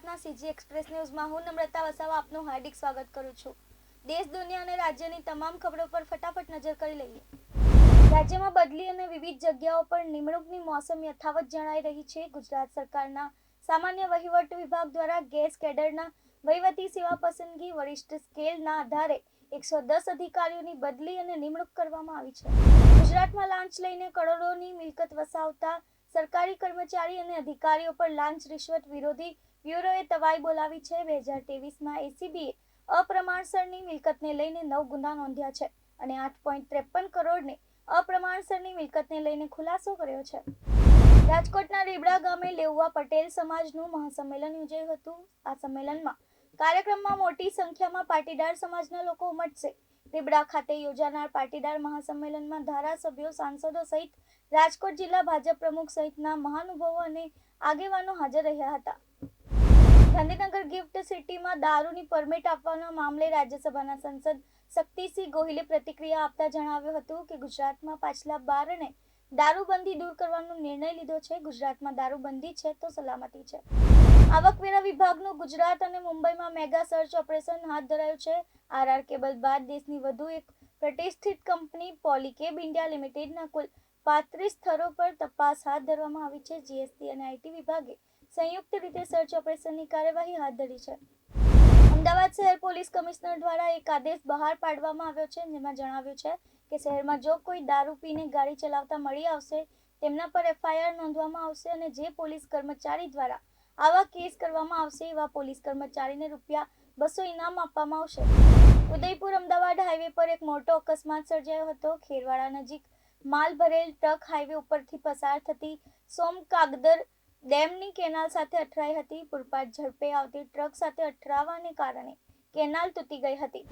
ગુજરાતના CG express ન્યૂઝમાં હું નમ્રતા વસાવા આપનું હાર્દિક સ્વાગત કરું છું. દેશ, દુનિયા અને રાજ્યની તમામ ખબરો પર ફટાફટ નજર કરી લઈએ. રાજ્યમાં બદલી અને વિવિધ જગ્યાઓ પર નિમણૂકની મોસમ યથાવત જણાઈ રહી છે. ગુજરાત સરકારના સામાન્ય વહીવટ વિભાગ દ્વારા ગેસ કેડરના વહીવટી સેવા પસંદગી વરિષ્ઠ સ્કેલના આધારે એકસો દસ અધિકારીઓની બદલી અને નિમણૂક કરવામાં આવી છે. ગુજરાતમાં લાંચ લઈને કરોડોની મિલકત વસાવતા સરકારી કર્મચારી અને અધિકારીઓ પર લાંચ રિશ્વત વિરોધી બ્યુરોએ તવાઈ બોલાવી છે. બે હજાર ત્રેવીસમાં એસીબીએ અપ્રમાણસરની મિલકતને લઈને નવ ગુના નોંધ્યા છે અને આઠ પોઈન્ટ ત્રેપન કરોડને અપ્રમાણસરની મિલકતને લઈને ખુલાસો કર્યો છે. રાજકોટના રીબડા ગામે લેઉવા પટેલ સમાજનું મહાસંમેલન યોજાયું હતું. આ સંમેલનમાં કાર્યક્રમમાં મોટી સંખ્યામાં પાટીદાર સમાજના લોકો ઉમટશે. રીબડા ખાતે યોજાનાર પાટીદાર મહાસંમેલનમાં ધારાસભ્યો, સાંસદો સહિત રાજકોટ જિલ્લા ભાજપ પ્રમુખ સહિતના મહાનુભાવો અને આગેવાનો હાજર રહ્યા હતા. ગાંધીનગર ગિફ્ટ સિટીમાં દારૂની પરમિટ આપવાના મામલે રાજ્યસભાના સંસદ શક્તિસિંહ ગોહિલે પ્રતિક્રિયા આપતા જણાવ્યું હતું કે ગુજરાતમાં પાછલા બારણે દારૂબંધી દૂર કરવાનો નિર્ણય લીધો છે. ગુજરાતમાં દારૂબંધી છે તો સલામતી છે. આવકવેરા વિભાગનું ગુજરાત અને મુંબઈમાં મેગા સર્ચ ઓપરેશન હાથ ધરાયું છે. આરઆર કેબલ બાદ દેશની વધુ એક પ્રતિષ્ઠિત કંપની પોલીકેબ ઇન્ડિયા લિમિટેડના કુલ પાંત્રીસ સ્થળો પર તપાસ હાથ ધરવામાં આવી છે. જીએસટી અને આઈટી વિભાગે સંયુક્ત રીતે સર્ચ ઓપરેશનની કાર્યવાહી હાથ ધરી છે. અમદાવાદ શહેર પોલીસ કમિશનર દ્વારા એક આદેશ બહાર પાડવામાં આવ્યો છે, જેમાં જણાવ્યું છે કે શહેરમાં જો કોઈ દારૂ પીને ગાડી ચલાવતા મળી આવશે, તેમના પર એફઆઈઆર નોંધવામાં આવશે અને જે પોલીસ કર્મચારી દ્વારા આવા કેસ કરવામાં આવશે, એવા પોલીસ કર્મચારીને રૂપિયા બસો ઇનામ આપવામાં આવશે. ઉદયપુર અમદાવાદ હાઈવે પર એક મોટો અકસ્માત સર્જાયો હતો. ખેરવાડા નજીક માલ ભરેલ ટ્રક હાઈવે ઉપરથી પસાર થતી સોમ કાગદર ડેમની કેનાલ સાથે અથડાઈ હતી પુરપાટ ઝડપે આવતી ટ્રક સાથે અથડાવાને કારણે કેનાલ તૂટી ગઈ હતી.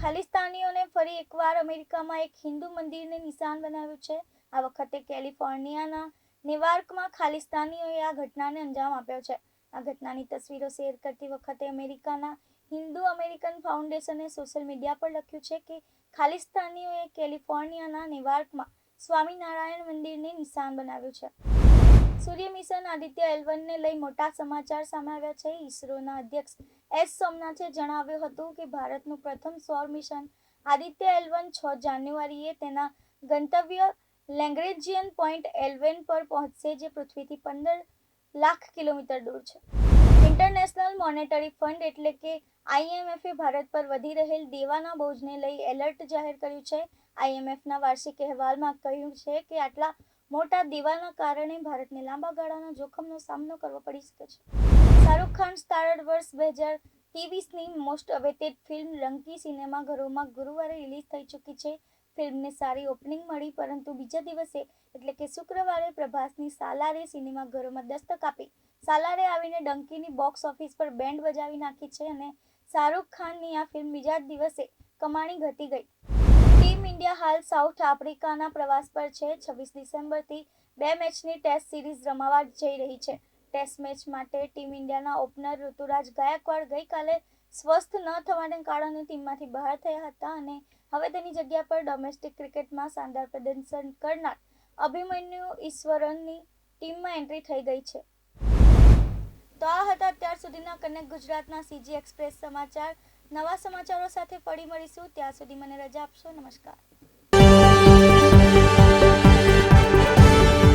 ખાલિસ્તાનીઓને ફરી એકવાર અમેરિકામાં એક હિન્દુ મંદિરને નિશાન બનાવ્યું છે. આ વખતે કેલિફોર્નિયાના નેવાર્કમાં ખાલિસ્તાનીઓએ આ ઘટનાને અંજામ આપ્યો છે. આ ઘટનાની તસવીરો શેર કરતી વખતે અમેરિકાના હિન્દુ અમેરિકન ફાઉન્ડેશને સોશિયલ મીડિયા પર લખ્યું છે કે ખાલિસ્તાનીઓએ કેલિફોર્નિયાના નેવાર્કમાં સ્વામિનારાયણ મંદિરને નિશાન બનાવ્યું છે. સૂર્ય મિશન આદિત્ય એલવનને લઈ મોટા સમાચાર સામે આવ્યા છે. ઈસરોના અધ્યક્ષ એસ સોમનાથે જણાવ્યું હતું કે ભારતનું પ્રથમ સૌર મિશન આદિત્ય એલવન છ જાન્યુઆરીએ તેના ગંતવ્ય લેંગ્રેજિયન પોઈન્ટ એલવેન પર પહોંચશે, જે પૃથ્વીથી પંદર લાખ કિલોમીટર દૂર છે. ઇન્ટરનેશનલ મોનેટરી ફંડ એટલે કે આઈએમએફે ભારત પર વધી રહેલ દેવાના બોજને લઈ એલર્ટ જાહેર કર્યું છે. આઈએમએફના વાર્ષિક અહેવાલમાં કહ્યું છે કે આટલા મોટા દિવાલના કારણે ભારતને લાંબા ગાળાના જોખમનો સામનો કરવો પડી શકે છે. શાહરૂખ ખાન સ્ટારડ વર્ષ બે હજાર ત્રેવીસની મોસ્ટ અવેટેડ ફિલ્મ રંકી સિનેમાઘરોમાં ગુરુવારે રિલીઝ થઈ ચૂકી છે. ફિલ્મને સારી ઓપનિંગ મળી, પરંતુ બીજા દિવસે, એટલે કે શુક્રવારે, પ્રભાસની સાલારે સિનેમાઘરોમાં દસ્તક આપી. સાલારે આવીને ડંકીની બોક્સ ઓફિસ પર બેન્ડ બજાવી નાખી છે અને શાહરૂખ ખાનની આ ફિલ્મ બીજા દિવસે કમાણી ઘટી ગઈ. ઇન્ડિયા હાલ સાઉથ આફ્રિકાના પ્રવાસ પર છે. છવ્વીસ ડિસેમ્બરથી બે મેચની ટેસ્ટ સિરીઝ રમાવા જઈ રહી છે. ટેસ્ટ મેચ માટે ટીમ ઇન્ડિયાના ઓપનર ઋતુરાજ ગાયકવાડ ગઈકાલે સ્વસ્થ ન થવાને કારણે ટીમમાંથી બહાર થયા હતા અને હવે તેની જગ્યા પર ડોમેસ્ટિક ક્રિકેટમાં શાનદાર પ્રદર્શન કરનાર અભિમન્યુ ઈશ્વરનની ટીમમાં એન્ટ્રી થઈ ગઈ છે. તો આ હતા અત્યાર સુધીના કનેક્ટ ગુજરાતના સીજી એક્સપ્રેસ સમાચાર. નવા સમાચારો સાથે ફરી મળીશું. ત્યાં સુધી મને રજા આપશો. નમસ્કાર.